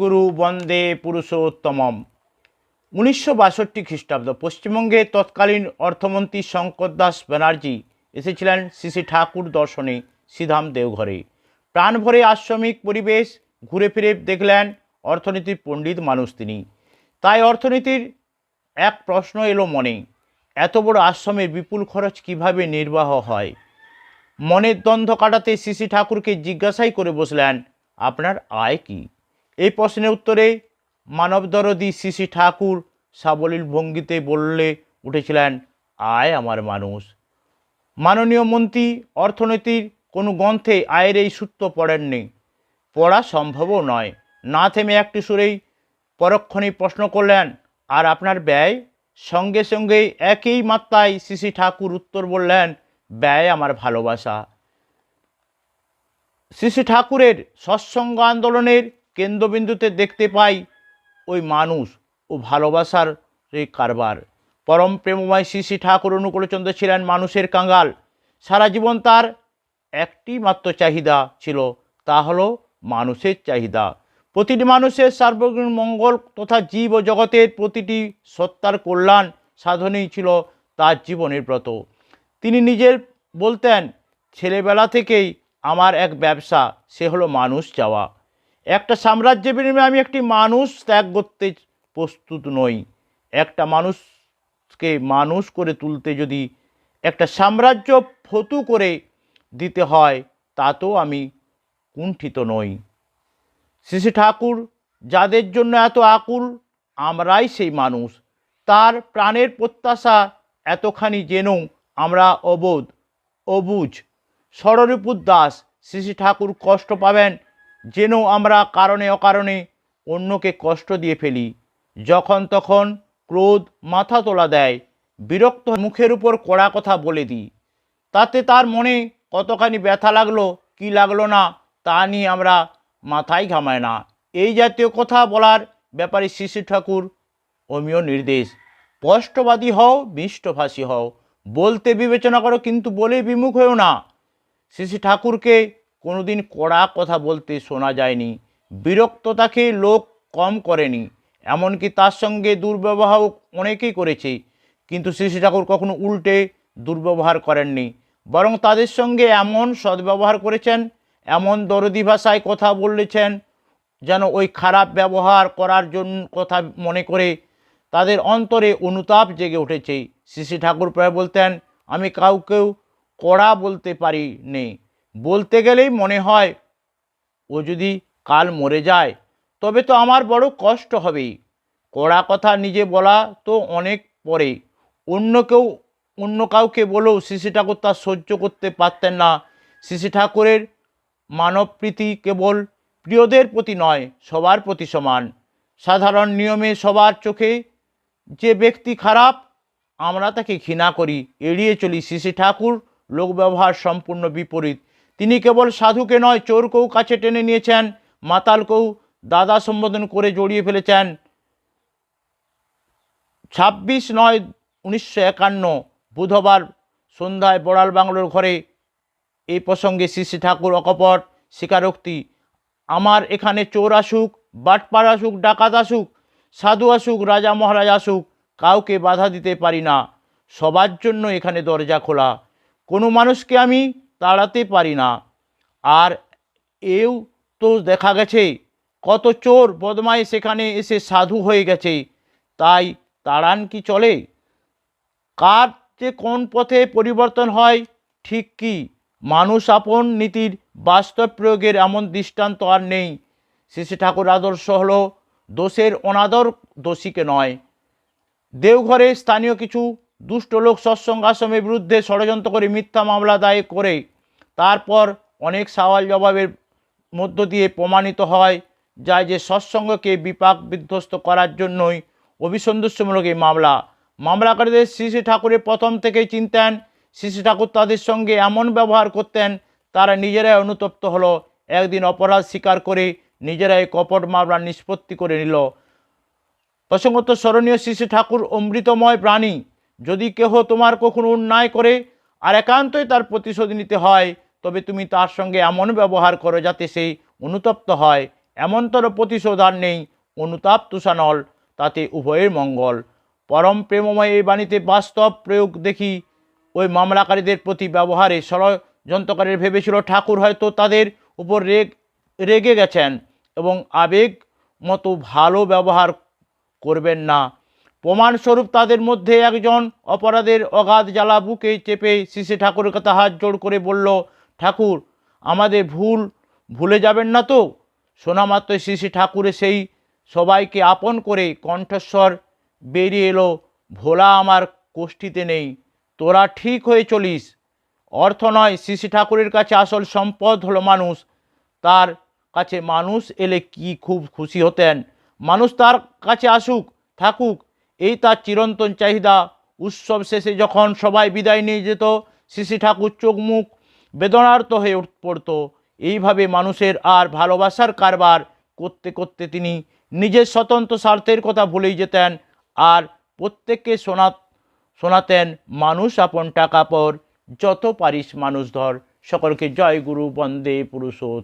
গুরু বন্দে পুরুষোত্তমম। উনিশশো বাষট্টি খ্রিস্টাব্দ পশ্চিমবঙ্গে তৎকালীন অর্থমন্ত্রী শঙ্কর দাস ব্যানার্জি এসেছিলেন শ্রী ঠাকুর দর্শনে শ্রীধাম দেওঘরে। প্রাণ ভরে আশ্রমিক পরিবেশ, ঘুরে ফিরে দেখলেন অর্থনীতির পণ্ডিত মানুষ তিনি। তাই অর্থনীতির এক প্রশ্ন এলো মনে, এত বড় আশ্রমের বিপুল খরচ কীভাবে নির্বাহ হয়? মনের দ্বন্দ্ব কাটাতে শ্রী ঠাকুরকে জিজ্ঞাসাই করে বসলেন, আপনার আয় কি? এই প্রশ্নের উত্তরে মানবদরদি শ্রী ঠাকুর সাবলীল ভঙ্গিতে বললে উঠেছিলেন, আয় আমার মানুষ। মাননীয় মন্ত্রী, অর্থনীতির কোনো গ্রন্থে আয়ের এই সূত্র পড়েননি। পড়া সম্ভবও নয়। না থেমে একটি সুরেই পরক্ষণেই প্রশ্ন করলেন, আর আপনার ব্যয়? সঙ্গে সঙ্গে একই মাত্রায় শ্রী ঠাকুর উত্তর বললেন, ব্যয় আমার ভালোবাসা। শ্রী ঠাকুরের সৎসঙ্গ আন্দোলনের কেন্দ্রবিন্দুতে দেখতে পাই ওই মানুষ ও ভালোবাসার এই কারবার। পরম প্রেমময় শ্রী ঠাকুর অনুকূলচন্দ্র ছিলেন মানুষের কাঙ্গাল সারা জীবন তার একটি মাত্র চাহিদা ছিল, তা হলো মানুষের চাহিদা। প্রতিটি মানুষের সার্বজনীন মঙ্গল তথা জীব ও জগতের প্রতিটি সত্তার কল্যাণ সাধনেই ছিল তার জীবনের ব্রত। তিনি নিজের বলতেন, ছেলেবেলা থেকেই আমার এক ব্যবসা, সে হলো মানুষ চাওয়া। একটা সাম্রাজ্যের বিনিময়ে আমি একটি মানুষ ত্যাগ করতে প্রস্তুত নই। একটা মানুষকে মানুষ করে তুলতে যদি একটা সাম্রাজ্য ফতু করে দিতে হয় তাতেও আমি কুণ্ঠিত নই। শ্রী ঠাকুর, যাদের জন্য এত আকুল, আমরাই সেই মানুষ। তার প্রাণের প্রত্যাশা এতখানি জেনেও আমরা অবোধ, অবুঝ। ষড়রিপুর দাস শ্রী ঠাকুর কষ্ট পাবেন জেনেও আমরা কারণে অকারণে অন্যকে কষ্ট দিয়ে ফেলি। যখন তখন ক্রোধ মাথা তোলা দেয়, বিরক্ত মুখের উপর কড়া কথা বলে দিই। তাতে তার মনে কতখানি ব্যথা লাগল, কি লাগল না, তা নিয়ে আমরা মাথায় ঘামায় না। এই জাতীয় কথা বলার ব্যাপারে শিশু ঠাকুর অমীয় নির্দেশ। স্পষ্টবাদী হও, মিষ্টভাষী হও, বলতে বিবেচনা করো, কিন্তু বলে বিমুখ হয়েও না। শ্রী ঠাকুরকে কোনোদিন কড়া কথা বলতে শোনা যায়নি। বিরক্ত তাকে লোক কম করেনি। এমনকি তার সঙ্গে দুর্ব্যবহারও অনেকেই করেছে। কিন্তু শ্রী ঠাকুর কখনো উল্টে দুর্ব্যবহার করেননি। বরং তাদের সঙ্গে এমন সদ্ব্যবহার করেছেন, এমন দরদি ভাষায় কথা বলেছেন, যেন ওই খারাপ ব্যবহার করার জন্য কথা মনে করে তাদের অন্তরে অনুতাপ জেগে উঠেছে। শ্রী ঠাকুর প্রায় বলতেন, আমি কাউকেও কড়া বলতে পারি নে বলতে গেলেই মনে হয়, ও যদি কাল মরে যায়, তবে তো আমার বড় কষ্ট হবেই। কড়া কথা নিজে বলা তো অনেক পরে। অন্য কেউ, অন্য কাউকে বলেও শ্রী ঠাকুর তা সহ্য করতে পারতেন না। শ্রী ঠাকুরের মানবপ্রীতি কেবল প্রিয়দের প্রতি নয়, সবার প্রতি সমান। সাধারণ নিয়মে সবার চোখে যে ব্যক্তি খারাপ, আমরা তাকে ঘৃণা করি, এড়িয়ে চলি। শ্রী ঠাকুর লোক ব্যবহার সম্পূর্ণ বিপরীত। তিনি কেবল সাধুকে নয়, চোরকেও কাছে টেনে নিয়েছেন, মাতালকেও দাদা সম্বোধন করে জড়িয়ে ফেলেছেন। ছাব্বিশ নয়, উনিশশো একান্ন, বুধবার সন্ধ্যায় বড়াল বাংলোর ঘরে এই প্রসঙ্গে শ্রী ঠাকুর অকপট, স্বীকারোক্তি, আমার এখানে চোর আসুক, বাটপার আসুক, ডাকাত আসুক, সাধু আসুক, রাজা মহারাজ আসুক, কাউকে বাধা দিতে পারি না, সবার জন্য এখানে দরজা খোলা। কোনো মানুষকে আমি তাড়াতে পারি না। আর এও তো দেখা গেছে, কত চোর বদমাই সেখানে এসে সাধু হয়ে গেছে। তাই তাড়ান কি চলে? কার যে কোন পথে পরিবর্তন হয়, ঠিক কি? মানুষ আপন নীতির বাস্তব প্রয়োগের এমন দৃষ্টান্ত আর নেই। শ্রী ঠাকুর আদর্শ হল, দোষের অনাদর দোষীকে নয়। দেওঘরে স্থানীয় কিছু দুষ্ট লোক সৎসঙ্গ আশ্রমের বিরুদ্ধে ষড়যন্ত্র করে মিথ্যা মামলা দায়ের করে তারপর অনেক সওয়াল জবাবের মধ্য দিয়ে প্রমাণিত হয় যায় যে সৎসঙ্গকে বিপাক বিধ্বস্ত করার জন্যই অভিসন্দস্যমূলক এই মামলা। মামলাকারীদের শ্রী ঠাকুরের প্রথম থেকেই চিনতেন শ্রী ঠাকুর তাদের সঙ্গে এমন ব্যবহার করতেন, তারা নিজেরাই অনুতপ্ত হলো, একদিন অপরাধ স্বীকার করে নিজেরাই কপট মামলা নিষ্পত্তি করে নিল। প্রসঙ্গত স্মরণীয় শ্রী ঠাকুর অমৃতময় প্রাণী, যদি কেহ তোমার কখনো অন্যায় করে, আর একান্তই তার প্রতিশোধ নিতে হয় তবে তুমি তার সঙ্গে এমন ব্যবহার করো যাতে সেই অনুতপ্ত হয়। এমনতর প্রতিশোধ আর নেই। অনুতাপ তুষানল, তাতে উভয়ের মঙ্গল। পরম প্রেমময় এই বাণীতে বাস্তব প্রয়োগ দেখি। ওই মামলাকারীদের প্রতি ব্যবহারে ষড়যন্ত্রকারীর ভেবেছিল ঠাকুর হয়তো তাদের উপর রেগ, রেগে গেছেন এবং আবেগ মতো ভালো ব্যবহার করবেন না। প্রমাণস্বরূপ তাদের মধ্যে একজন অপরাধের অগাধ জ্বালা বুকে চেপে শ্রী ঠাকুরের কথা হাত জোড় করে বলল ঠাকুর, আমাদের ভুল, ভুলে যাবেন না তো? শোনা মাত্র শ্রী ঠাকুরে সেই সবাইকে আপন করে কণ্ঠস্বর বেরিয়ে এলো, ভোলা আমার কোষ্ঠীতে নেই, তোরা ঠিক হয়ে চলিস। অর্থ নয়, শ্রী ঠাকুরের কাছে আসল সম্পদ হলো মানুষ। তার কাছে মানুষ এলে কি খুব খুশি হতেন। মানুষ তার কাছে আসুক, থাকুক, এই তার চিরন্তন চাহিদা। উৎসব শেষে যখন সবাই বিদায় নিয়ে যেত শ্রী ঠাকুর চোখ মুখ বেদনার্ত হয়ে উঠ- পড়ত। এইভাবে মানুষের আর ভালোবাসার কারবার করতে করতে তিনি নিজের স্বতন্ত্র স্বার্থের কথা ভুলেই যেতেন আর প্রত্যেককে শোনা, শোনাতেন, মানুষ আপন টাকা পর, যত পারিস মানুষ ধর। সকলকে জয় গুরু, বন্দে পুরুষোত্তম।